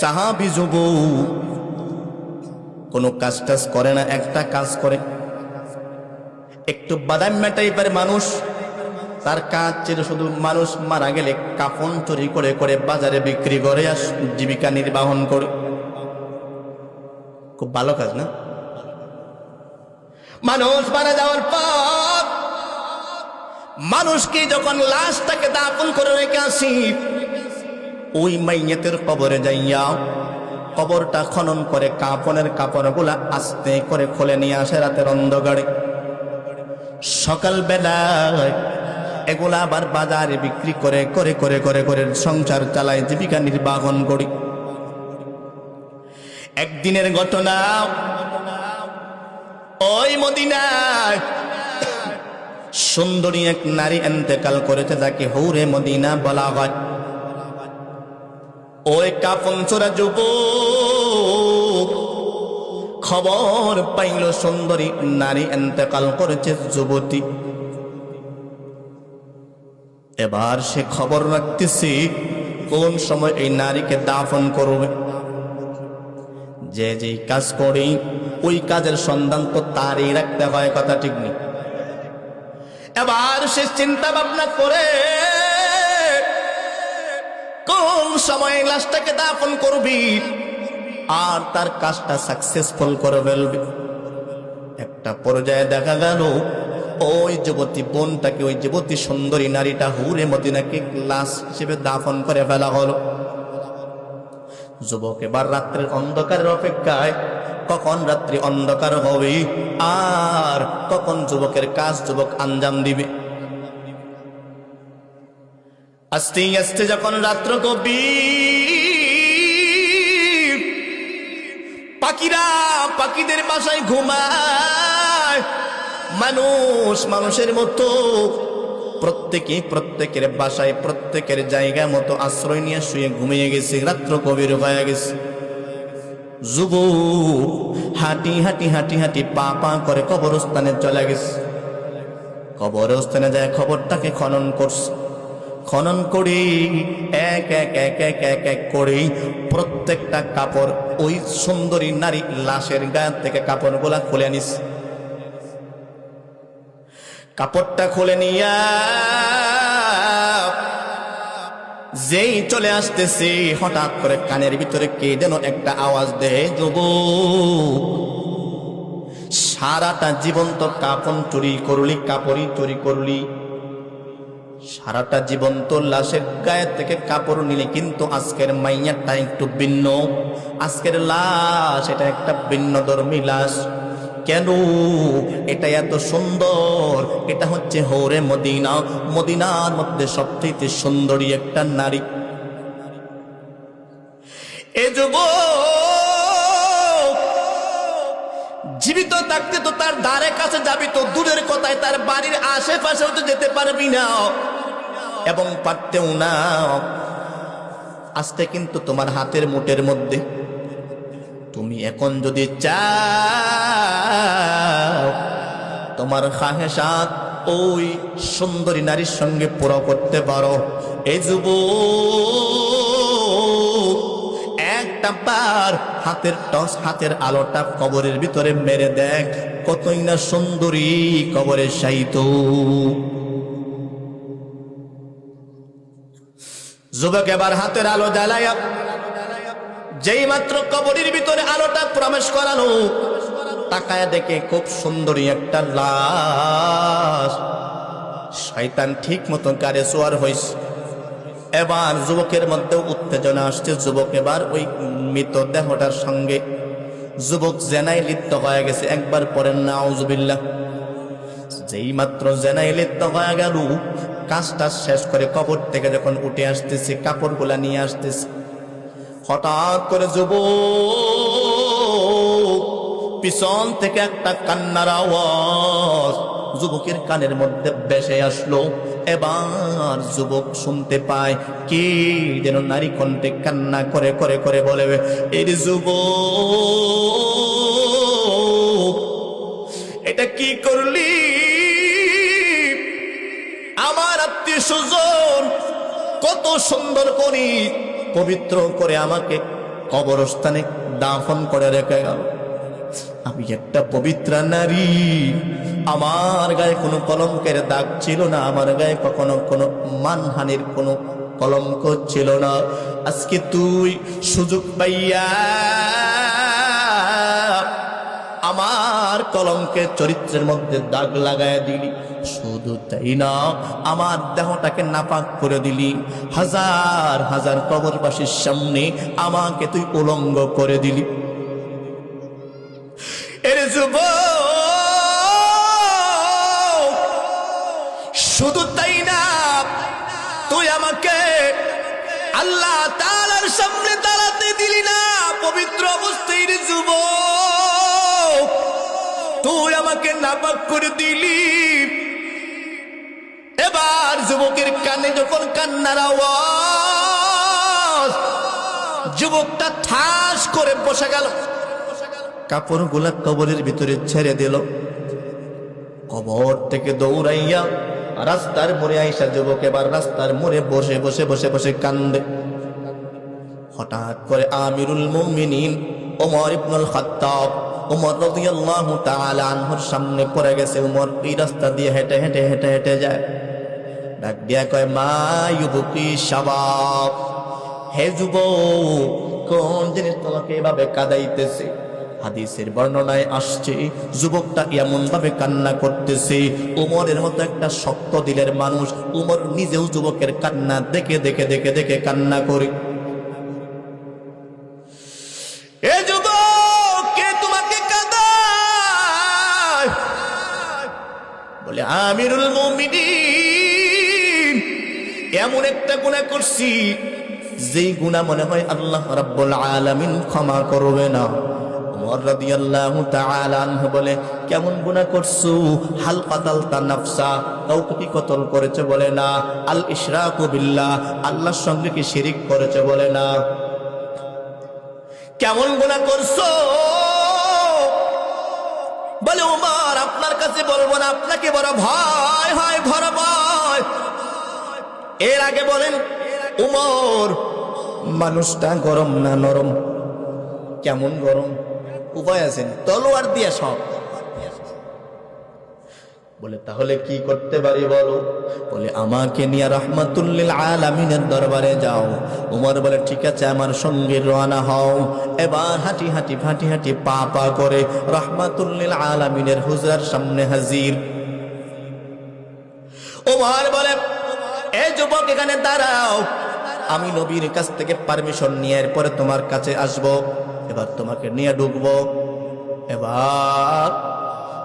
সাহাবি যুব কোনো কাজ টাজ করে না, একটা কাজ করে। একটু বাদাম্যা টাইপের মানুষ, তার কাজ ছিল শুধু মানুষ মারা গেলে কাফন চুরি করে করে বাজারে বিক্রি করে আর জীবিকা নির্বাহন করে। খুব ভালো কাজ না? মানুষ মারা যাওয়ার পর মানুষকে যখন লাশটাকে দাপন করে রেখে আসি ওই মাইয়াতের কবরে যাইয়া কবরটা খনন করে কাপনের কাপড়গুলা আস্তে করে খুলে নিয়ে আসে রাতের অন্ধকারে। সকাল বেলায় এগুলা আবার বাজারে বিক্রি করে করে করে করে করে সংসার চালায়, জীবিকা নির্বাহন করি। একদিনের ঘটনা, ওই মদিনায় সুন্দরী এক নারী এন্তেকাল করেছে, যাকে হৌরে মদিনা বলা হয়। ওই কাপন চোরা যুব খবর পাইল সুন্দরী নারী এন্তেকাল করেছে যুবতী। এবার সে খবর রাখতেছে কোন সময় এই নারীকে দাফন করবে। যে যে কাজ করি, ওই কাজের সন্ধান তো তারই রাখতে হয়, কথা ঠিক নেই। এবার সে চিন্তা ভাবনা করে কোন সময় লাশটাকে দাফন করবি? আর তার কাজটা সাকসেসফুল করে ফেলবি। একটা পর্যায়ে দেখা গেল, ওই যুবতী বোনটাকে, ওই যুবতী সুন্দরী নারীটা হুরে মদিনাকে লাশ হিসেবে দাফন করে ফেলা হলো। যুবক এবার রাত্রের অন্ধকারের অপেক্ষায়, কখন রাত্রি অন্ধকার হবে, আর কখন যুবকের কাজ যুবক আঞ্জাম দিবে? আস্তে আস্তে যখন রাত্র কবি পাখিরা পাখিদের বাসায় ঘুমায়। মানুষ মানুষের মতো প্রত্যেকে প্রত্যেকের বাসায়, প্রত্যেকের জায়গা মতো আশ্রয় নিয়ে শুয়ে ঘুমিয়ে গেছে, রাত্র কবির হয়ে গেছে। যুব হাঁটি হাঁটি হাঁটি হাঁটি পা পা করে কবরস্থানে চলে গেছে। কবরস্থানে যায়, খবরটাকে খনন করছে। খনন করে, এক এক এক এক এক এক করে প্রত্যেকটা কাপড় ওই সুন্দরী নারী লাশের গায়ে থেকে কাপড়গুলা খুলে নিস। কাপড়টা খুলে নিয়া যেই চলে আসতেছে, হঠাৎ করে কানের ভিতরে কে যেন একটা আওয়াজ দেয় যুব সারাটা জীবন তো কাপন চুরি করলি, কাপড়ই চুরি করলি। সারাটা জীবন তো লাশের গায়ে থেকে কাপড় নিলে, কিন্তু আজকের মাইয়াটা একটু ভিন্ন। আজকের লাশ এটা একটা ভিন্ন ধর্মী লাশ। কেন? এটা এত সুন্দর। এটা হচ্ছে হৌরে মদিনা। মদিনার মধ্যে সবচেয়ে সুন্দরী একটা নারী। এ যুব জীবিত থাকতে তো তার দ্বারে কাছে যাবি তো দূরের কথায় তার বাড়ির আশেপাশেও তো যেতে পারবি না। এবং পারতেও না। আজকে কিন্তু তোমার হাতের মুঠের মধ্যে তুমি এখন যদি চাও, তোমার খাহেসাত ওই সুন্দরী নারীর সঙ্গে পুরো করতে পারো। এই যুব একটা হাতের টস, হাতের আলোটা কবরের ভিতরে মেরে দেখ। কতই না সুন্দরী কবরের সাহিত যুবক এবার হাতের আলো জ্বালায়া, যেই মাত্র কবরের ভিতরে আলোটা প্রবেশ করালো, তাকায় দেখে খুব সুন্দরী একটা লাশ। শয়তান ঠিক মতো কারে সোয়ার হয়েছে এবার যুবকের মধ্যে উত্তেজনা আসছে। যুবক এবার ওই মৃত দেহটার সঙ্গে যুবক জেনাই লিপ্ত হয়ে গেছে, একবার পরে নাউজবিল্লাহ যেই মাত্র জেনাই লিপ্ত হয়ে গেল, কাজটা শেষ করে কবর থেকে যখন উঠে আসতেছে, কাপড়গুলা নিয়ে আসতেছে। হঠাৎ করে যুব পিছন থেকে একটা কান্নার আওয়াজ যুবকের কানের মধ্যে বেসে আসলো। এবার যুবক শুনতে পায়, কি যেন নারী কণ্ঠে কান্না করে করে করে বলে, এর যুবক, এটা কি করলি? আমার আত্মীয় স্বজন কত সুন্দর করি পবিত্র করে আমাকে কবরস্থানে দাফন করে রেখে গেল। আমি একটা পবিত্র নারী আমার গায়ে কোনো কলঙ্কের দাগ ছিল না, আমার গায়ে কখনো কোনো মানহানির কোনো কলঙ্ক ছিল না। আজকে তুই সুযোগ পাইয়া আমার কলঙ্কের চরিত্রের মধ্যে দাগ লাগায় দিলি। শুধু তাই না, আমার দেহটাকে নাপাক করে দিলি। হাজার হাজার কবরবাসীর সামনে আমাকে তুই উলঙ্গ করে দিলি। আমাকে নাপাক করে দিলি। এবার যুবকের কানে যখন কান্নার আওয়াজ, যুবকটা ঠাস করে বসে গেল। কাপড়গুলা কবরের ভিতরে ছেড়ে দিল। কবর থেকে দৌড়াইয়া রাস্তার মোড়ে আইসা যুবক এবার রাস্তার মোড়ে বসে বসে বসে বসে কান্দে। হঠাৎ করে আমিরুল মুমিনিন, ওমর ইবনুল খাত্তাব ওমর রাদিয়াল্লাহু তাআলা সামনে পড়ে গেছে। ওমর এই রাস্তা দিয়ে হেঁটে হেঁটে হেঁটে হেঁটে যায়। ডাক দিয়া কয়, মা ইউবকি শাবাব, হে যুবক, কোন জিনিস তোমাকে এভাবে কাদাইতেছে? হাদিসের বর্ণনায় আসছে, যুবকটা এমন ভাবে কান্না করতেছে, উমরের মতো একটা শক্ত দিলের মানুষ উমর নিজেও যুবকের কান্না দেখে দেখে দেখে দেখে কান্না করে। আমিরুল মুমিনিন। এমন একটা গুনাহ করছি, যেই গুনাহ মনে হয় আল্লাহ রাব্বুল আলামিন ক্ষমা করবে না। ওমর রাদিয়াল্লাহু তাআলা আনহু বলে, কেমন গুনাহ করছ? হাল কাতালতা নাফসা। কাউকে কি কতল করেছে বলে না। আল ইশরাকু বিল্লাহ, আল্লাহর সঙ্গে কি শিরিক করেছে বলে না। কেমন গুনাহ করছ? বলে আপনার কাছে বলব না, আপনাকে বড় ভয় হয়, ভর ভয়। এর আগে বলেন, উমর, মানুষটা গরম না নরম? কেমন গরম? উপায় আছেন, তলোয়ার দিয়ে সব। বলে, তাহলে কি করতে পারি বলো? বলে, আমাকে নিয়ে রহমাতুল্লিল আলামিনের দরবারে যাও। উমর বলে, ঠিক আছে, আমার সঙ্গে রওনা হও। এবার হাঁটি হাঁটি হাঁটি হাঁটি পা পা করে রহমাতুল্লিল আলামিনের হুজরার সামনে হাজির। উমর বলে, এ যুবক, এখানে দাঁড়াও। আমি নবীর কাছ থেকে পারমিশন নিয়ে এরপরে তোমার কাছে আসব। এবার তোমাকে নিয়ে ঢুকবো। এবার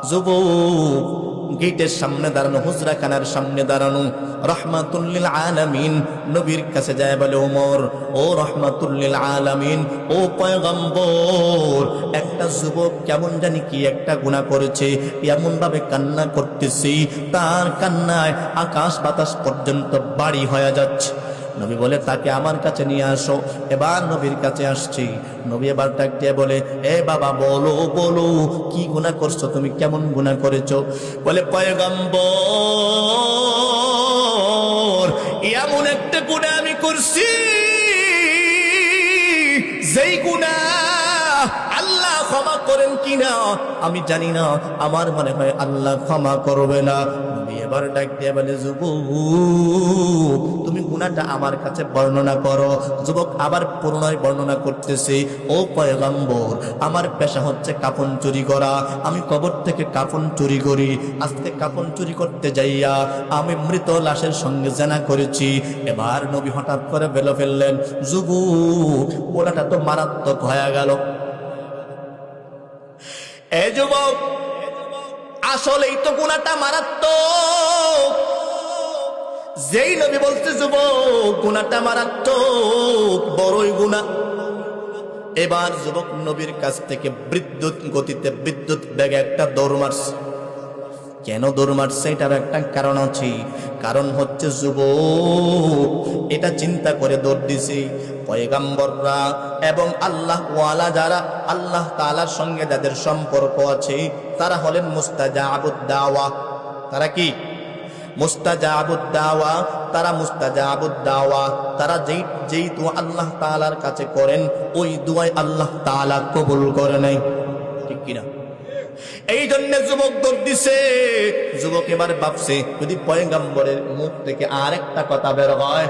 যুবক গেটের সামনে দাঁড়ানো হুজরা খানার সামনে দাঁড়ানো, রহমাতুল্লিল আলামিন নবীর কাছে যায় বলে, ওমর, ও রহমাতুল্লিল আলামিন, ও পয়গম্বর, একটা যুবক কেমন জানি কি একটা গুণা করেছে এমন ভাবে কান্না করতেছি, তার কান্নায় আকাশ বাতাস পর্যন্ত বাড়ি হয়ে যাচ্ছে। নবী বলে, তাকে আমার কাছে নিয়ে আসো। এবার নবীর কাছে আসছি। নবী এবার ডাক দিয়ে বলে, এ বাবা, বলো বলো, কি গুণা করছ? তুমি কেমন গুণা করেছ? বলে, পয়গম্বর, এমন একটা গুণা আমি করছি, যেই গুণা আল্লাহ ক্ষমা করেন কিনা আমি জানি না। আমার মনে হয় আল্লাহ ক্ষমা করবে না। এবার ডাক দিয়ে বলে তুমি গুণাটা আমার কাছে বর্ণনা করো। যুবক, আবার পুনরায় বর্ণনা করতেছে, ও পয়গম্বর, আমার পেশা হচ্ছে কাপন চুরি করা। আমি কবর থেকে কাপন চুরি করি। আজকে কাপন চুরি করতে যাইয়া আমি মৃত লাশের সঙ্গে জেনা করেছি। এবার নবী হঠাৎ করে বেলো ফেললেন যুবক ওলাটা তো মারাত্মক হয়ে গেল। এ যুবক, আসলেই তো গুণাটা মারাত্মক। যেই নবী বলতে যুবক গুণাটা মারাত্মক, বড়ই গুণা এবার যুবক নবীর কাছ থেকে বিদ্যুৎ গতিতে বিদ্যুৎ বেগে একটা দৌড় মারছে। কেন দৌড় মারছে? এটার একটা কারণ আছে। কারণ হচ্ছে যুব এটা চিন্তা করে দৌড় দিছি পয়গাম্বররা এবং আল্লাহ ওয়ালা যারা, আল্লাহ তালার সঙ্গে যাদের সম্পর্ক আছে, তারা হলেন মুস্তাজাবুদ দাওয়া। তারা কি? মুস্তাজাবুদ দাওয়া তারা মুস্তাজাবুদ্দাওয়া, তারা যেই যেই দোয়া আল্লাহ তালার কাছে করেন, ওই দোয়াই আল্লাহ তাআলা কবুল করে নাই ঠিক কিনা? এই জন্য যুবক দৌড় দিছে। যুবক এবার ভাবছে, যদি পয়গাম্বরের মুখ থেকে আরেকটা কথা বের হয়।